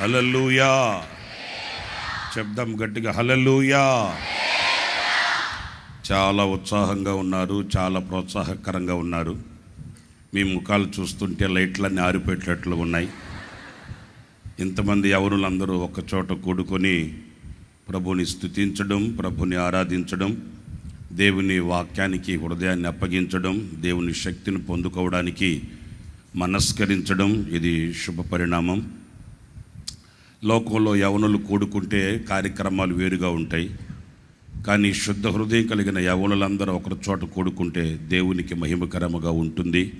Hallelujah. చెప్దాం గట్టిగా hallelujah. చాలా ఉత్సాహంగా ఉన్నారు చాలా ప్రోత్సాహకరంగా ఉన్నారు. మీ ముఖాలు చూస్తుంటే లైట్లన్నీ ఆరిపోయేటట్లు ఉన్నాయి. ఇంతమంది యవనులందరూ ఒక చోట కూడుకొని ప్రభుని స్థుతించడం ప్రభుని ఆరాధించడం దేవుని వాక్యానికి హృదయాన్ని అప్పగించడం దేవుని శక్తిని పొందుకోవడానికి మనస్కరించడం ఇది శుభ పరిణామం లోకంలో యవనులు కూడుకుంటే కార్యక్రమాలు వేరుగా ఉంటాయి. కానీ శుద్ధ హృదయం కలిగిన యవనులందరూ ఒకరి చోట కూడుకుంటే దేవునికి మహిమకరముగా ఉంటుంది.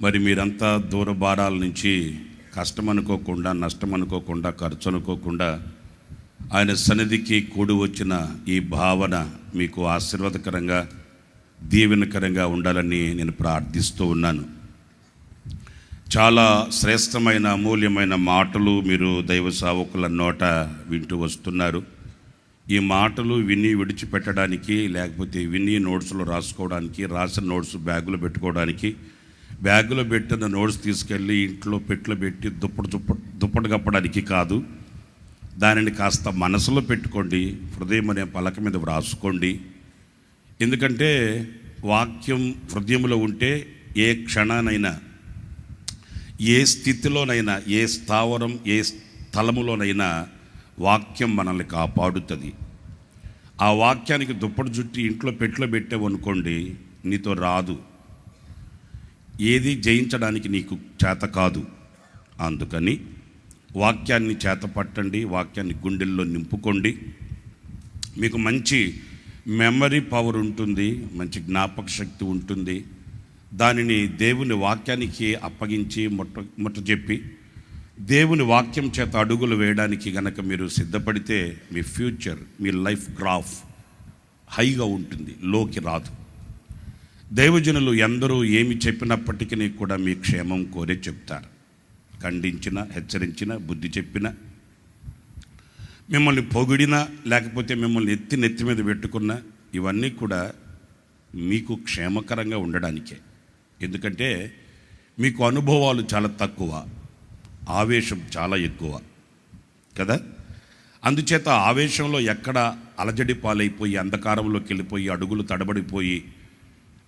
మరి మీరంతా దూరభారాల నుంచి కష్టం అనుకోకుండా నష్టం అనుకోకుండా ఖర్చు అనుకోకుండా ఆయన సన్నిధికి కూడి వచ్చిన ఈ భావన మీకు ఆశీర్వాదకరంగా దీవెనకరంగా ఉండాలని నేను ప్రార్థిస్తూ ఉన్నాను. చాలా శ్రేష్టమైన అమూల్యమైన మాటలు మీరు దైవ సావకుల నోట వింటూ వస్తున్నారు. ఈ మాటలు విని విడిచిపెట్టడానికి లేకపోతే విని నోట్స్లో రాసుకోవడానికి రాసిన నోట్స్ బ్యాగులో పెట్టుకోవడానికి బ్యాగులో పెట్టిన నోట్స్ తీసుకెళ్ళి ఇంట్లో పెట్లు పెట్టి దుప్పటి దుప్పటి దుప్పటి కప్పడానికి కాదు. దానిని కాస్త మనసులో పెట్టుకోండి హృదయం అనే పలక మీద వ్రాసుకోండి. ఎందుకంటే వాక్యం హృదయంలో ఉంటే ఏ క్షణానైనా ఏ స్థితిలోనైనా ఏ స్థావరం ఏ స్థలములోనైనా వాక్యం మనల్ని కాపాడుతుంది. ఆ వాక్యానికి దుప్పటి జుట్టి ఇంట్లో పెట్లో పెట్టావనుకోండి నీతో రాదు. ఏది జయించడానికి నీకు చేత కాదు. అందుకని వాక్యాన్ని చేత పట్టండి వాక్యాన్ని గుండెల్లో నింపుకోండి. మీకు మంచి మెమరీ పవర్ ఉంటుంది మంచి జ్ఞాపక శక్తి ఉంటుంది. దానిని దేవుని వాక్యానికి అప్పగించి ముట్ట ముట్ట చెప్పి దేవుని వాక్యం చేత అడుగులు వేయడానికి గనక మీరు సిద్ధపడితే మీ ఫ్యూచర్ మీ లైఫ్ గ్రాఫ్ హైగా ఉంటుంది లోకి రాదు. దైవజనులు ఎందరూ ఏమి చెప్పినప్పటికీ కూడా మీ క్షేమం కోరే చెప్తారు. ఖండించిన హెచ్చరించిన బుద్ధి చెప్పిన మిమ్మల్ని పొగిడినా లేకపోతే మిమ్మల్ని ఎత్తి నెత్తి మీద పెట్టుకున్న ఇవన్నీ కూడా మీకు క్షేమకరంగా ఉండడానికే. ఎందుకంటే మీకు అనుభవాలు చాలా తక్కువ ఆవేశం చాలా ఎక్కువ కదా? అందుచేత ఆవేశంలో ఎక్కడ అలజడి పాలైపోయి అంధకారంలోకి వెళ్ళిపోయి అడుగులు తడబడిపోయి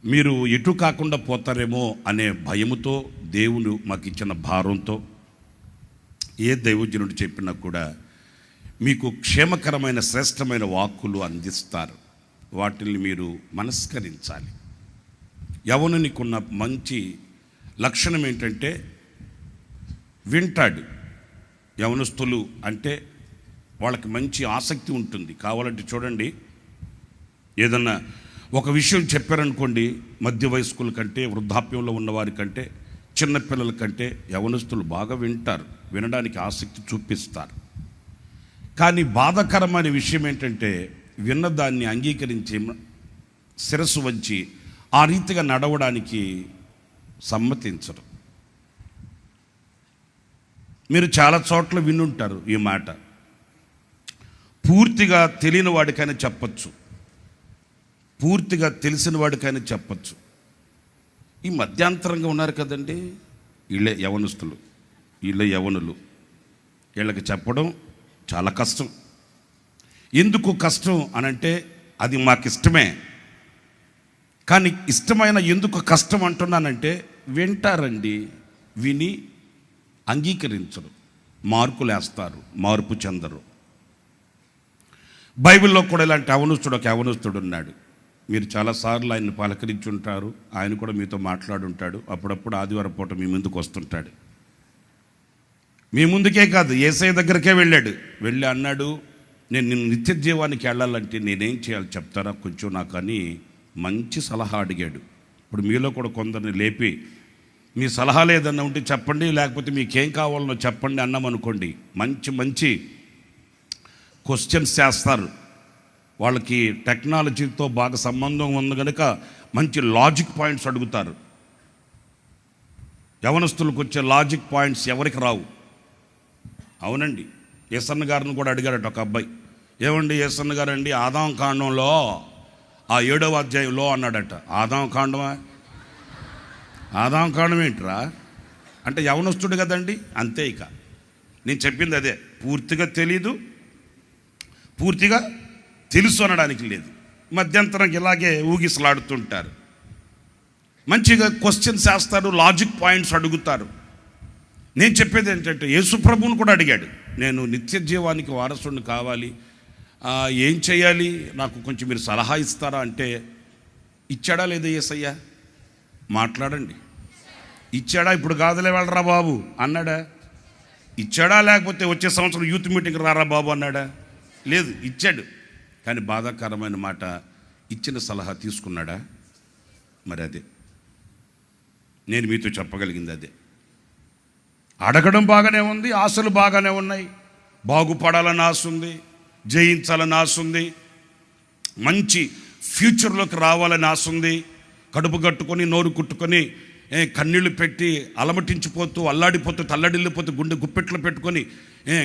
మీరు ఎటు కాకుండా పోతారేమో అనే భయముతో దేవుడు మాకు ఇచ్చిన భారంతో ఏ దైవజనుడు చెప్పినా కూడా మీకు క్షేమకరమైన శ్రేష్టమైన వాక్కులు అందిస్తారు. వాటిని మీరు మనస్కరించాలి. యవనునికున్న మంచి లక్షణం ఏంటంటే వింటాడు. యవనస్తులు అంటే వాళ్ళకి మంచి ఆసక్తి ఉంటుంది. కావాలంటే చూడండి. ఏదన్నా ఒక విషయం చెప్పారనుకోండి మధ్య వయస్కుల కంటే వృద్ధాప్యంలో ఉన్నవారి కంటే చిన్నపిల్లల కంటే యవనస్తులు బాగా వింటారు. వినడానికి ఆసక్తి చూపిస్తారు. కానీ బాధాకరమైన విషయం ఏంటంటే విన్నదాన్ని అంగీకరించి శిరస్సు వంచి ఆ రీతిగా నడవడానికి సమ్మతించరు. మీరు చాలా చోట్ల వినుంటారు ఈ మాట. పూర్తిగా తెలియని వాడికైనా చెప్పచ్చు. పూర్తిగా తెలిసిన వాడికైనా చెప్పచ్చు. ఈ మధ్యాంతరంగా ఉన్నారు కదండి వీళ్ళే యవనస్తులు వీళ్ళే యవనులు. వీళ్ళకి చెప్పడం చాలా కష్టం. ఎందుకు కష్టం అనంటే అది మాకు ఇష్టమే కానీ ఇష్టమైన ఎందుకు కష్టం అంటున్నానంటే వింటారండి విని అంగీకరించరు మార్కులు వేస్తారు మార్పు చెందరు. బైబిల్లో కూడా ఇలాంటి అవనుస్తుడు ఒక అవనుస్తుడు ఉన్నాడు. మీరు చాలాసార్లు ఆయన్ని పలకరించుంటారు ఆయన కూడా మీతో మాట్లాడుంటాడు అప్పుడప్పుడు ఆదివారం పూట మీ ముందుకు వస్తుంటాడు. మీ ముందుకే కాదు ఏసఐ దగ్గరికే వెళ్ళాడు. వెళ్ళి అన్నాడు నేను నిన్ను నిత్య జీవానికి వెళ్ళాలంటే నేనేం చేయాలి? చెప్తారా? కొంచెం నాకు అని మంచి సలహా అడిగాడు. ఇప్పుడు మీలో కూడా కొందరిని లేపి మీ సలహా లేదన్నా ఉంటే చెప్పండి లేకపోతే మీకేం కావాలనో చెప్పండి అన్నామనుకోండి మంచి మంచి క్వశ్చన్స్ చేస్తారు. వాళ్ళకి టెక్నాలజీతో బాగా సంబంధం ఉంది కనుక మంచి లాజిక్ పాయింట్స్ అడుగుతారు. యవనస్తులకు వచ్చే లాజిక్ పాయింట్స్ ఎవరికి రావు? అవునండి. ఎస్ఎన్ గారిని కూడా అడిగారట ఒక అబ్బాయి. ఏమండి ఎస్ఎన్ గారండి? ఆదాం కాండంలో ఆ ఏడవ అధ్యాయంలో అన్నాడట ఆదాం కాండమా? ఆదాం కాండం ఏంట్రా? అంటే యవనస్తుడు కదండి అంతే ఇక. నేను చెప్పింది అదే పూర్తిగా తెలీదు పూర్తిగా తెలుసు అనడానికి లేదు. మధ్యంతరం ఇలాగే ఊగిసలాడుతుంటారు. మంచిగా క్వశ్చన్స్ వేస్తారు లాజిక్ పాయింట్స్ అడుగుతారు. నేను చెప్పేది ఏంటంటే యేసుప్రభువుని కూడా అడిగాడు నేను నిత్య జీవానికి వారసుడిని కావాలి ఏం చేయాలి? నాకు కొంచెం మీరు సలహా ఇస్తారా అంటే ఇచ్చాడా లేదా యేసయ్య మాట్లాడండి. ఇచ్చాడా? ఇప్పుడు కాదులే వెళ్ళరా బాబు అన్నాడా? ఇచ్చాడా? లేకపోతే వచ్చే సంవత్సరం యూత్ మీటింగ్ రారా బాబు అన్నాడా? లేదు ఇచ్చాడు. కానీ బాధాకరమైన మాట ఇచ్చిన సలహా తీసుకున్నాడా? మరి అదే. నేను మీతో చెప్పగలిగింది అదే. అడగడం బాగానే ఉంది ఆశలు బాగానే ఉన్నాయి. బాగుపడాలని ఆశ ఉంది. జయించాలని ఆశ ఉంది మంచి ఫ్యూచర్లోకి రావాలని ఆశ ఉంది కడుపు కట్టుకొని నోరు కుట్టుకొని ఏ, కన్నీళ్ళు పెట్టి అలమటించిపోతూ అల్లాడిపోతూ తల్లడిల్లిపోతూ గుండె గుప్పెట్లు పెట్టుకొని ఏ,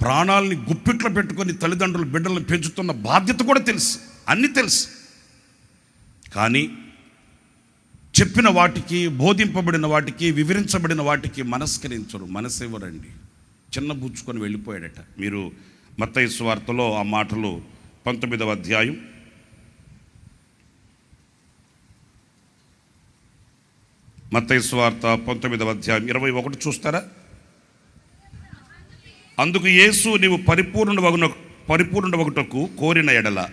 ప్రాణాలని గుప్పిట్లో పెట్టుకొని తల్లిదండ్రులు బిడ్డలను పెంచుతున్న బాధ్యత కూడా తెలుసు. అన్నీ తెలుసు. కానీ చెప్పిన వాటికి బోధింపబడిన వాటికి వివరించబడిన వాటికి మనస్కరించరు. మనసివ్వరండి? చిన్న బుచ్చుకొని వెళ్ళిపోయాడట. మీరు మత్తయి వార్తలో ఆ మాటలు పంతొమ్మిదవ అధ్యాయం. మత్తయి వార్త పంతొమ్మిదవ అధ్యాయం. ఇరవై ఒకటి చూస్తారా? అందుకు యేసు నీవు పరిపూర్ణ వగున పరిపూర్ణ ఒకటకు కోరిన ఎడల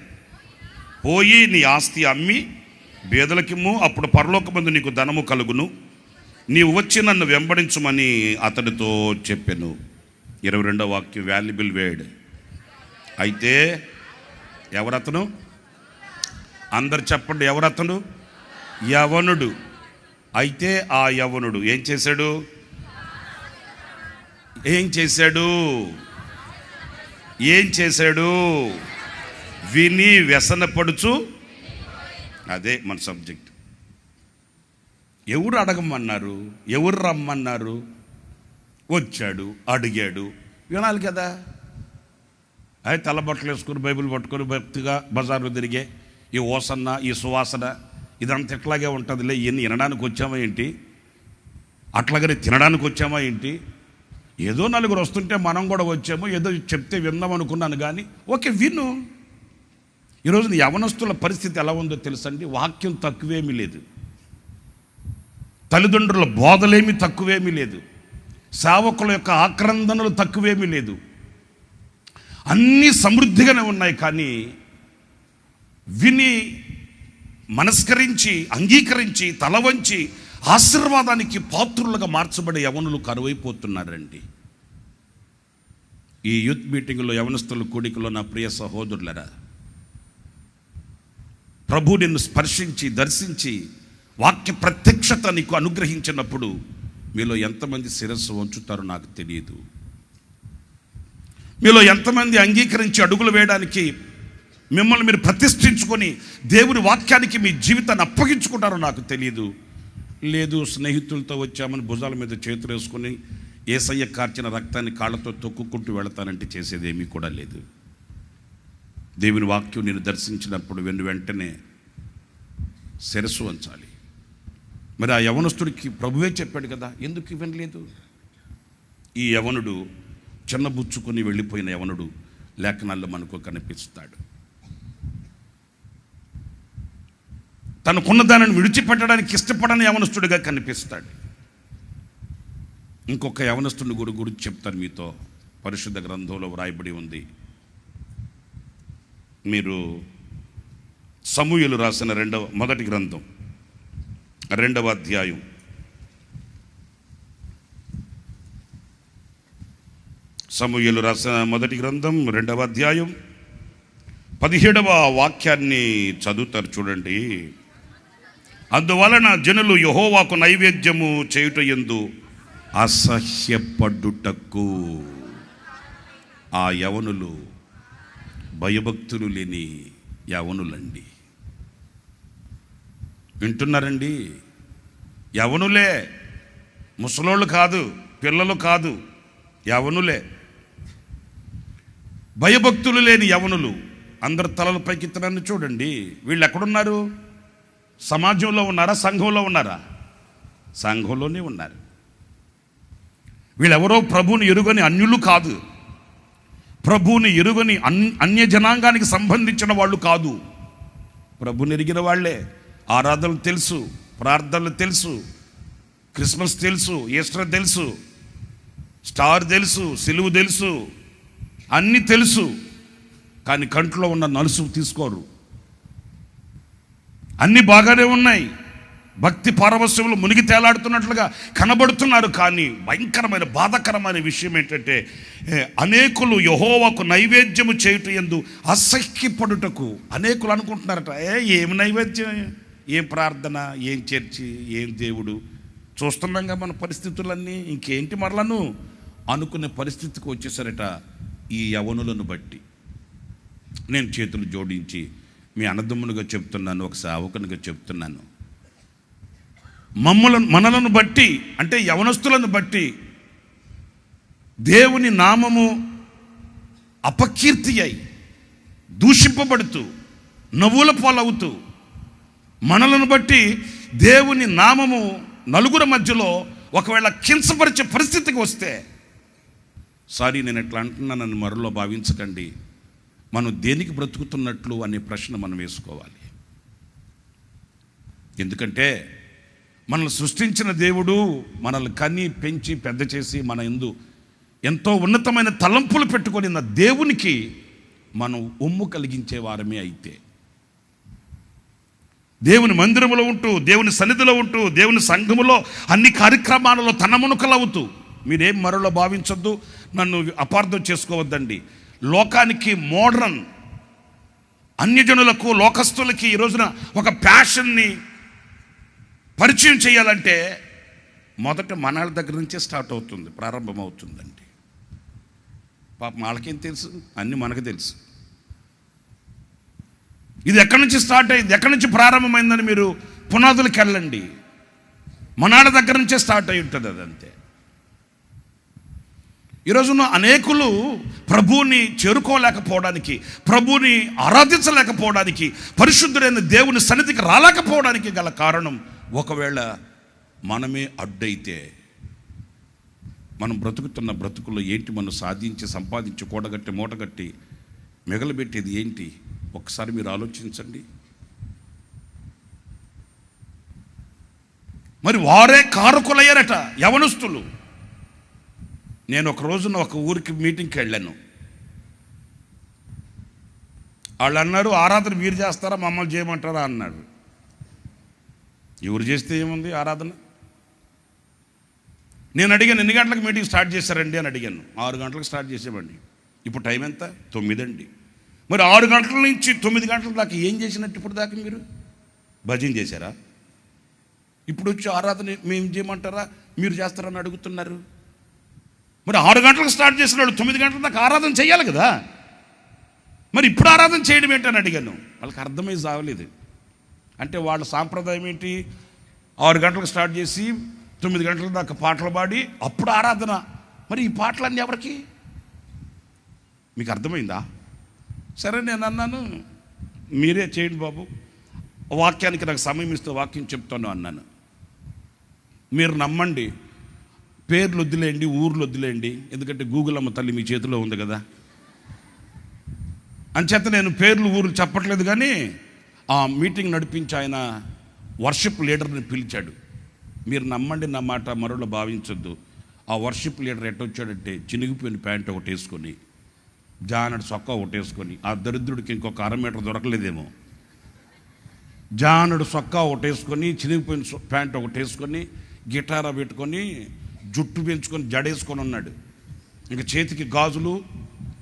పోయి నీ ఆస్తి అమ్మి బేదలకిమ్ము అప్పుడు పరలోకమందు నీకు ధనము కలుగును. నీవు వచ్చి నన్ను వెంబడించమని అతడితో చెప్పాను. ఇరవై రెండో వాక్యం వాల్యుబుల్ వేడ్ అయితే ఎవరతను? అందరు చెప్పండి ఎవరతను? యవనుడు. అయితే ఆ యవనుడు ఏం చేశాడు? ఏం చేశాడు? ఏం చేశాడు? విని వ్యసనపడుచు. అదే మన సబ్జెక్ట్. ఎవరు అడగమన్నారు? ఎవరు రమ్మన్నారు? వచ్చాడు అడిగాడు. వినాలి కదా? అవి తలబొట్టలు వేసుకుని బైబిల్ పట్టుకొని భక్తిగా బజార్లు తిరిగే ఈ ఓసన్న ఈ సువాసన ఇదంతా ఇట్లాగే ఉంటుందిలే ఇవన్నీ వినడానికి వచ్చామా ఏంటి? అట్లాగనే తినడానికి వచ్చామా ఏంటి? ఏదో నలుగురు వస్తుంటే మనం కూడా వచ్చాము ఏదో చెప్తే విందాం అనుకున్నాను కానీ ఓకే విను. ఈరోజు యవనస్తుల పరిస్థితి ఎలా ఉందో తెలుసండి? వాక్యం తక్కువేమీ లేదు. తల్లిదండ్రుల బోధలేమి తక్కువేమీ లేదు. సేవకుల యొక్క ఆక్రందనలు తక్కువేమీ లేదు. అన్నీ సమృద్ధిగానే ఉన్నాయి కానీ విని మనస్కరించి అంగీకరించి తల వంచి ఆశీర్వాదానికి పాత్రులుగా మార్చబడే యవనులు కరువైపోతున్నారండి. ఈ యూత్ మీటింగ్లో యవనస్తుల కూడికలో నా ప్రియ సహోదరులరా ప్రభు నిన్ను స్పర్శించి దర్శించి వాక్య ప్రత్యక్షత నీకు అనుగ్రహించినప్పుడు మీలో ఎంతమంది శిరస్సు వంచుతారో నాకు తెలియదు. మీలో ఎంతమంది అంగీకరించి అడుగులు వేయడానికి మిమ్మల్ని మీరు ప్రతిష్ఠించుకొని దేవుని వాక్యానికి మీ జీవితాన్ని అప్పగించుకుంటారో నాకు తెలియదు లేదు స్నేహితులతో వచ్చామని భుజాల మీద చేతులు వేసుకొని ఏసయ్య కార్చిన రక్తాన్ని కాళ్ళతో తొక్కుకుంటూ వెళతానంటే చేసేదేమీ కూడా లేదు. దేవుని వాక్యం నేను దర్శించినప్పుడు వెను వెంటనే శిరస్సు వంచాలి. మరి ఆ యవనస్తుడికి ప్రభువే చెప్పాడు కదా ఎందుకు ఇవ్వలేదు? ఈ యవనుడు చిన్నబుచ్చుకొని వెళ్ళిపోయిన యవనుడు లేఖనాల్లో మనకు కనిపిస్తాడు. తనకున్న దానిని విడిచిపెట్టడానికి ఇష్టపడని యవనస్తుడిగా కనిపిస్తాడు. ఇంకొక యవనస్తుని గురి గురించి చెప్తాను మీతో. పరిశుద్ధ గ్రంథంలో వ్రాయబడి ఉంది. మీరు సమూహలు రాసిన రెండవ మొదటి గ్రంథం రెండవ అధ్యాయం. సమూహలు రాసిన మొదటి గ్రంథం రెండవ అధ్యాయం పదిహేడవ వాక్యాన్ని చదువుతారు చూడండి. అందువలన జనులు యహోవాకు నైవేద్యము చేయుట ఎందు అసహ్యపడ్డుటకు ఆ యవనులు భయభక్తులు లేని యవనులండి. వింటున్నారండి? యవనులే ముసలోళ్ళు కాదు పిల్లలు కాదు యవనులే. భయభక్తులు లేని యవనులు అందరు తలల పైకెత్తడాన్ని చూడండి. వీళ్ళు ఎక్కడున్నారు? సమాజంలో ఉన్నారా? సంఘంలో ఉన్నారా? సంఘంలోనే ఉన్నారు. వీళ్ళెవరో ప్రభువుని ఎరుగని అన్యులు కాదు. ప్రభువుని ఎరుగని అన్ అన్య జనాంగానికి సంబంధించిన వాళ్ళు కాదు. ప్రభుని ఎరిగిన వాళ్ళే. ఆరాధనలు తెలుసు ప్రార్థనలు తెలుసు క్రిస్మస్ తెలుసు ఈస్టర్ తెలుసు స్టార్ తెలుసు సిలువు తెలుసు అన్నీ తెలుసు కానీ కంట్లో ఉన్న నలుసు తీసుకోరు. అన్నీ బాగానే ఉన్నాయి. భక్తి పారవస్యములు మునిగి తేలాడుతున్నట్లుగా కనబడుతున్నారు కానీ భయంకరమైన బాధకరమైన విషయం ఏంటంటే అనేకులు యహోవాకు నైవేద్యము చేయుట ఎందు అసహ్యపడుటకు అనేకులు అనుకుంటున్నారట ఏ ఏం నైవేద్యం? ఏం ప్రార్థన? ఏం చర్చి? ఏం దేవుడు? చూస్తున్నాంగా మన పరిస్థితులన్నీ. ఇంకేంటి మరలను? అనుకునే పరిస్థితికి వచ్చేసరట. ఈ యవనులను బట్టి. నేను చేతులు జోడించి మీ అన్నదమ్మునిగా చెప్తున్నాను ఒక సావకునిగా చెప్తున్నాను. మమ్మలను మనలను బట్టి అంటే యవనస్తులను బట్టి దేవుని నామము అపకీర్తి అయి దూషింపబడుతూ నవ్వుల పాలవుతూ మనలను బట్టి దేవుని నామము నలుగురు మధ్యలో ఒకవేళ కించపరిచే పరిస్థితికి వస్తే సారీ నేను ఎట్లా నన్ను మరలో భావించకండి. మనం దేనికి బ్రతుకుతున్నట్లు అనే ప్రశ్న మనం వేసుకోవాలి. ఎందుకంటే మనల్ని సృష్టించిన దేవుడు మనల్ని కని పెంచి పెద్ద చేసి మన ఎందు ఎంతో ఉన్నతమైన తలంపులు పెట్టుకొని ఉన్న దేవునికి మనం ఒమ్ము కలిగించే వారమే అయితే. దేవుని మందిరములో ఉంటూ దేవుని సన్నిధిలో ఉంటూ దేవుని సంఘములో అన్ని కార్యక్రమాలలో తనమునుకలవుతూ మీరేం మరలో భావించొద్దు. నన్ను అపార్థం చేసుకోవద్దండి. లోకానికి మోడ్రన్ అన్యజనులకు లోకస్తులకి ఈ రోజున ఒక ప్యాషన్ని పరిచయం చేయాలంటే మొదట మనాళ్ళ దగ్గర నుంచే స్టార్ట్ అవుతుంది ప్రారంభమవుతుందండి. పాపం వాళ్ళకేం తెలుసు? అన్నీ మనకు తెలుసు. ఇది ఎక్కడి నుంచి స్టార్ట్ అయింది? ఎక్కడి నుంచి ప్రారంభమైందని మీరు పునాదులకు వెళ్ళండి. మనాళ్ళ దగ్గర నుంచే స్టార్ట్ అయి ఉంటుంది అదంతే. ఈరోజున అనేకులు ప్రభువుని చేరుకోలేకపోవడానికి ప్రభువుని ఆరాధించలేకపోవడానికి పరిశుద్ధుడైన దేవుని సన్నిధికి రాలేకపోవడానికి గల కారణం ఒకవేళ మనమే అడ్డైతే మనం బ్రతుకుతున్న బ్రతుకుల్లో ఏంటి మనం సాధించి సంపాదించి కూడగట్టి మూటగట్టి మిగలబెట్టేది ఏంటి? ఒకసారి మీరు ఆలోచించండి. మరి వారే కారకులయ్యారట యవనస్తులు. నేను ఒక రోజున ఒక ఊరికి మీటింగ్కి వెళ్ళాను. వాళ్ళు అన్నారు ఆరాధన మీరు చేస్తారా మమ్మల్ని చేయమంటారా? అన్నాడు. ఎవరు చేస్తే ఏముంది ఆరాధన? నేను అడిగాను ఎన్ని గంటలకు మీటింగ్ స్టార్ట్ చేశారండి? అని అడిగాను. ఆరు గంటలకు స్టార్ట్ చేసేవండి ఇప్పుడు టైం ఎంత? తొమ్మిది అండి మరి ఆరు గంటల నుంచి తొమ్మిది గంటల దాకా ఏం చేసినట్టు ఇప్పుడు దాకా మీరు? భజన చేశారా? ఇప్పుడు వచ్చి ఆరాధన మేము చేయమంటారా? మీరు చేస్తారని అడుగుతున్నారు. మరి ఆరు గంటలకు స్టార్ట్ చేసిన వాళ్ళు తొమ్మిది గంటల దాకా ఆరాధన చేయాలి కదా. మరి ఇప్పుడు ఆరాధన చేయడం ఏంటని అడిగాను. వాళ్ళకి అర్థమై సాగలేదు అంటే వాళ్ళ సాంప్రదాయం ఏంటి? ఆరు గంటలకు స్టార్ట్ చేసి తొమ్మిది గంటల దాకా పాటలు పాడి అప్పుడు ఆరాధన. మరి ఈ పాటలన్నీ ఎవరికి? మీకు అర్థమైందా? సరే నేను అన్నాను మీరే చేయండి బాబు. వాక్యానికి నాకు సమయం ఇస్తే వాక్యం చెప్తాను అన్నాను. మీరు నమ్మండి పేర్లు వద్దులేండి ఊర్లు వద్దులేండి. ఎందుకంటే గూగుల్ అమ్మ తల్లి మీ చేతిలో ఉంది కదా. అంచేత నేను పేర్లు ఊర్లు చెప్పట్లేదు కానీ ఆ మీటింగ్ నడిపించి ఆయన వర్షిప్ లీడర్ని పిలిచాడు. మీరు నమ్మండి నా మాట మరోలో భావించొద్దు. ఆ వర్షిప్ లీడర్ ఎట్టొచ్చాడంటే చినిగిపోయిన ప్యాంట్ ఒకటి వేసుకొని జానడు సొక్క ఒకటి వేసుకొని ఆ దరిద్రుడికి ఇంకొక అర మీటర్ దొరకలేదేమో. జానుడు సొక్కా ఒకటి వేసుకొని చినిగిపోయిన ప్యాంట్ ఒకటి వేసుకొని గిటారా పెట్టుకొని జుట్టు పెంచుకొని జడేసుకొని ఉన్నాడు. ఇంకా చేతికి గాజులు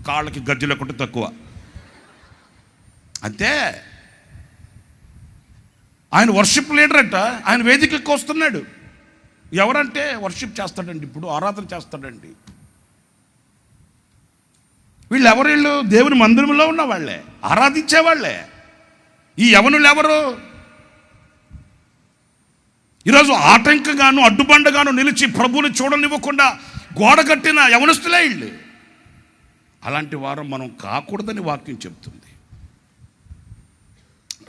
కాళ్ళకి గజ్జలు ఒకటి తక్కువ. అంతే. ఆయన వర్షిప్ లీడర్ అంట ఆయన వేదికకు వస్తున్నాడు. ఎవరంటే వర్షిప్ చేస్తాడండి ఇప్పుడు ఆరాధన చేస్తాడండి. వీళ్ళు ఎవరు వీళ్ళు దేవుని మందిరంలో ఉన్న వాళ్ళే ఆరాధించేవాళ్ళే. ఈ యవనులు ఎవరు? ఈరోజు ఆటంకంగాను అడ్డుబండగాను నిలిచి ప్రభువుని చూడనివ్వకుండా గోడ కట్టిన యవనస్తులే ఇళ్ళు. అలాంటి వారం మనం కాకూడదని వాక్యం చెప్తుంది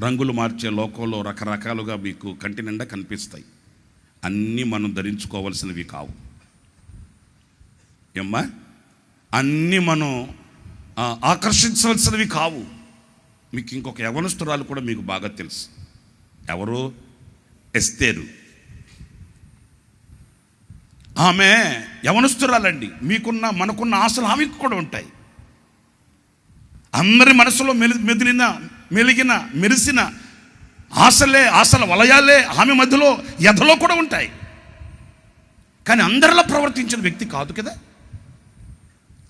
రంగులు మార్చే లోకంలో రకరకాలుగా మీకు కంటి నిండా కనిపిస్తాయి. అన్నీ మనం ధరించుకోవలసినవి కావు. ఏమ్మా? అన్నీ మనం ఆకర్షించవలసినవి కావు. మీకు ఇంకొక యవనస్తురాలు కూడా మీకు బాగా తెలుసు. ఎవరు? ఎస్తేరు. ఆమె యవనస్తురాలండి. మీకున్న మనకున్న ఆశలు ఆమెకు కూడా ఉంటాయి. అందరి మనసులో మెలి మెదిలిన మెలిగిన మెరిసిన ఆశలే ఆశల వలయాలే ఆమె మధ్యలో ఎదలో కూడా ఉంటాయి. కానీ అందరిలో ప్రవర్తించిన వ్యక్తి కాదు కదా.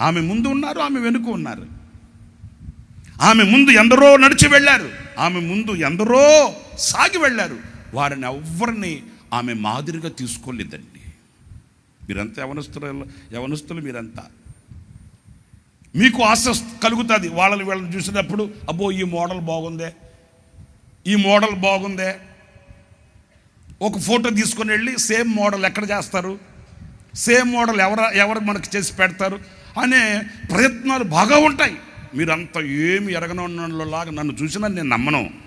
ఆమె ముందు ఉన్నారు ఆమె వెనుక ఉన్నారు. ఆమె ముందు ఎందరో నడిచి వెళ్ళారు ఆమె ముందు ఎందరో సాగి వెళ్ళారు. వారిని ఎవ్వరిని ఆమె మాదిరిగా తీసుకోలేదండి. మీరంతా యవనస్తులు యవనస్తులు మీరంతా. మీకు ఆశ కలుగుతుంది. వాళ్ళని వీళ్ళని చూసినప్పుడు అబ్బో ఈ మోడల్ బాగుందే. ఈ మోడల్ బాగుందే. ఒక ఫోటో తీసుకొని వెళ్ళి సేమ్ మోడల్ ఎక్కడ చేస్తారు? సేమ్ మోడల్ ఎవరు ఎవరు మనకి చేసి పెడతారు? అనే ప్రయత్నాలు బాగా ఉంటాయి. మీరంతా ఏమి ఎరగనలాగా నన్ను చూసినా నేను నమ్మను.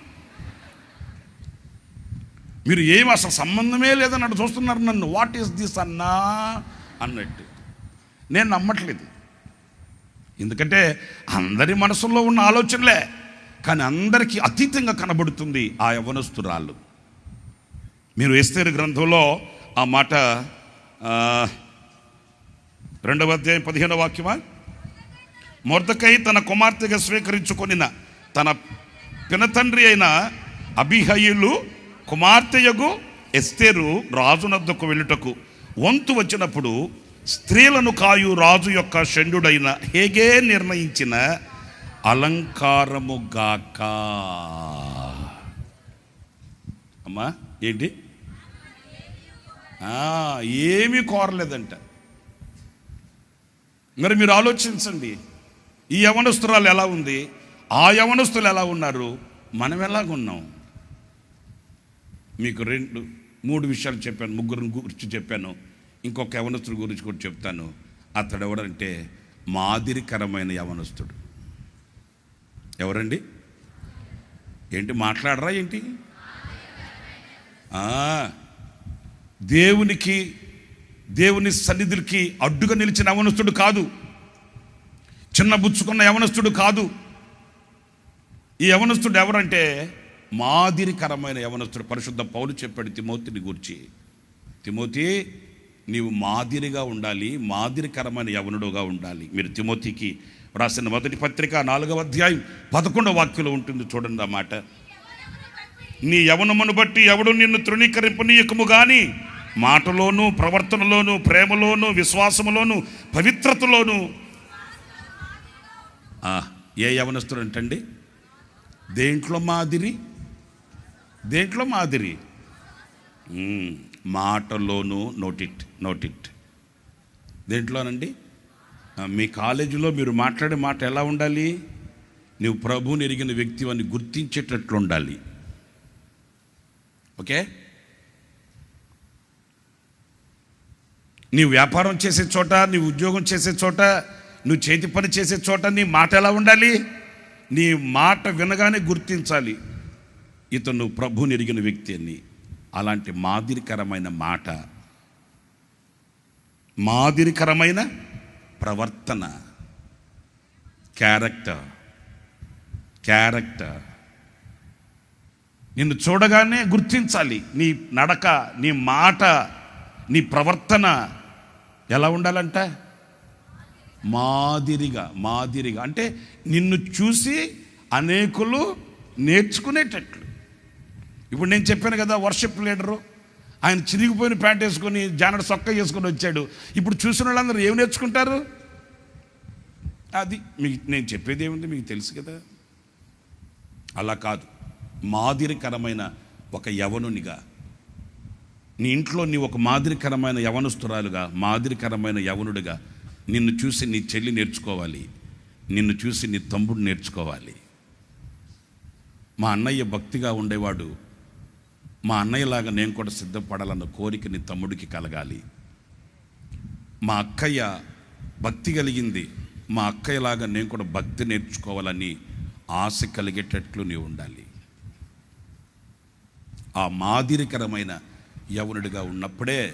మీరు ఏమి అసలు సంబంధమే లేదన్నట్టు చూస్తున్నారు నన్ను. వాట్ ఈస్ దిస్ అన్నా? అన్నట్టు. నేను నమ్మట్లేదు. ఎందుకంటే అందరి మనసుల్లో ఉన్న ఆలోచనలే కానీ అందరికీ అతీతంగా కనబడుతుంది ఆ యవనస్తురాళ్ళు మీరు ఎస్తేరు గ్రంథంలో ఆ మాట రెండవ అధ్యాయం పదిహేనవ వాక్యమా? మొర్దకై తన కుమార్తెగా స్వీకరించుకొనిన తన పినతండ్రి అయిన అభిహయులు కుమార్తెయగు ఎస్తేరు రాజునద్దకు వెళ్ళుటకు. వంతు వచ్చినప్పుడు స్త్రీలను కాయు రాజు యొక్క షండుడైన హేగే నిర్ణయించిన అలంకారముగాక అమ్మా ఏంటి? ఏమీ కోరలేదంట. మరి మీరు ఆలోచించండి ఈ యవనస్తురాలు ఎలా ఉంది? ఆ యవనస్తులు ఎలా ఉన్నారు? మనం ఎలాగున్నాం? మీకు రెండు మూడు విషయాలు చెప్పాను ముగ్గురు గురించి చెప్పాను. ఇంకొక యవనస్తుడి గురించి కూడా చెప్తాను. అతడు ఎవడంటే మాదిరికరమైన యవనస్తుడు. ఎవరండి? ఏంటి మాట్లాడరా ఏంటి? దేవునికి దేవుని సన్నిధులకి అడ్డుగా నిలిచిన యవనస్తుడు కాదు. చిన్న బుచ్చుకున్న యవనస్తుడు కాదు. ఈ యవనస్తుడు ఎవరంటే మాదిరికరమైన యవనస్తుడు పరిశుద్ధ పౌలు చెప్పాడు తిమోతిని గురించి. తిమోతి నీవు మాదిరిగా ఉండాలి మాదిరికరమైన యవనుడుగా ఉండాలి. మీరు తిమోతికి రాసిన మొదటి పత్రిక నాలుగవ అధ్యాయం పదకొండవ వాక్యలో ఉంటుంది చూడండి ఆ మాట. నీ యవనమును బట్టి ఎవడు నిన్ను తృణీకరింపనీయకము కానీ మాటలోను ప్రవర్తనలోను ప్రేమలోను విశ్వాసములోను పవిత్రతలోను. ఏ యవనస్తుడు అంటండి? దేంట్లో మాదిరి? దేంట్లో మాదిరి? మాటలోనూ మాటలోను నోటిట్ నోటిట్. దేంట్లోనండి? మీ కాలేజీలో మీరు మాట్లాడే మాట ఎలా ఉండాలి? నువ్వు ప్రభువుని ఎరిగిన వ్యక్తి అని గుర్తించేటట్లు ఉండాలి ఓకే? నీ వ్యాపారం చేసే చోట నీ ఉద్యోగం చేసే చోట నువ్వు చేతి పని చేసే చోట నీ మాట ఎలా ఉండాలి? నీ మాట వినగానే గుర్తించాలి. ఇతను ప్రభుని ఎరిగిన వ్యక్తి అని. అలాంటి మాదిరికరమైన మాట మాదిరికరమైన ప్రవర్తన క్యారెక్టర్ క్యారెక్టర్ నిన్ను చూడగానే గుర్తించాలి. నీ నడక నీ మాట నీ ప్రవర్తన ఎలా ఉండాలంట? మాదిరిగా మాదిరిగా. అంటే నిన్ను చూసి అనేకులు నేర్చుకునేటట్లు. ఇప్పుడు నేను చెప్పాను కదా వర్షిప్ లీడరు ఆయన చిరిగిపోయిన ప్యాంట్ వేసుకొని జానడు సొక్క వేసుకొని వచ్చాడు. ఇప్పుడు చూసిన వాళ్ళందరూ ఏం నేర్చుకుంటారు? అది మీకు నేను చెప్పేది ఏముంది? మీకు తెలుసు కదా. అలా కాదు. మాదిరికరమైన ఒక యవనునిగా. నీ ఇంట్లో నీ ఒక మాదిరికరమైన యవనస్తురాలుగా మాదిరికరమైన యవనుడిగా నిన్ను చూసి నీ చెల్లి నేర్చుకోవాలి. నిన్ను చూసి నీ తమ్ముడు నేర్చుకోవాలి. మా అన్నయ్య భక్తిగా ఉండేవాడు. మా అన్నయ్యలాగా నేను కూడా సిద్ధపడాలన్న కోరిక నీ తమ్ముడికి కలగాలి. మా అక్కయ్య భక్తి కలిగింది. మా అక్కయ్యలాగా నేను కూడా భక్తి నేర్చుకోవాలని ఆశ కలిగేటట్లు నీవు ఉండాలి. ఆ మాదిరికరమైన యవనుడిగా ఉన్నప్పుడే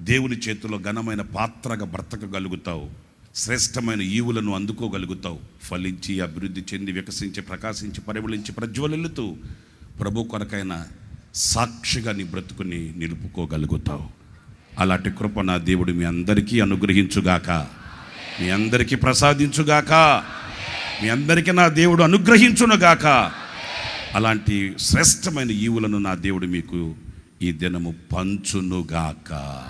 దేవుని చేతిలో ఘనమైన పాత్రగా బ్రతకగలుగుతావు. శ్రేష్టమైన ఈవులను అందుకోగలుగుతావు. ఫలించి అభివృద్ధి చెంది వికసించి ప్రకాశించి పరిమళించి ప్రజ్వలిల్లుతూ ప్రభు కొరకైన సాక్షిగా నీ బ్రతుకుని నిలుపుకోగలుగుతావు. అలాంటి కృప నా దేవుడు మీ అందరికీ అనుగ్రహించుగాక. మీ అందరికీ ప్రసాదించుగాక. మీ అందరికీ నా దేవుడు అనుగ్రహించునుగాక. అలాంటి శ్రేష్టమైన ఈవులను నా దేవుడు మీకు ఈ దినము పంచునుగాక.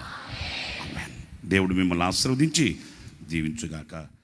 దేవుడు మిమ్మల్ని ఆశీర్వదించి దీవించుగాక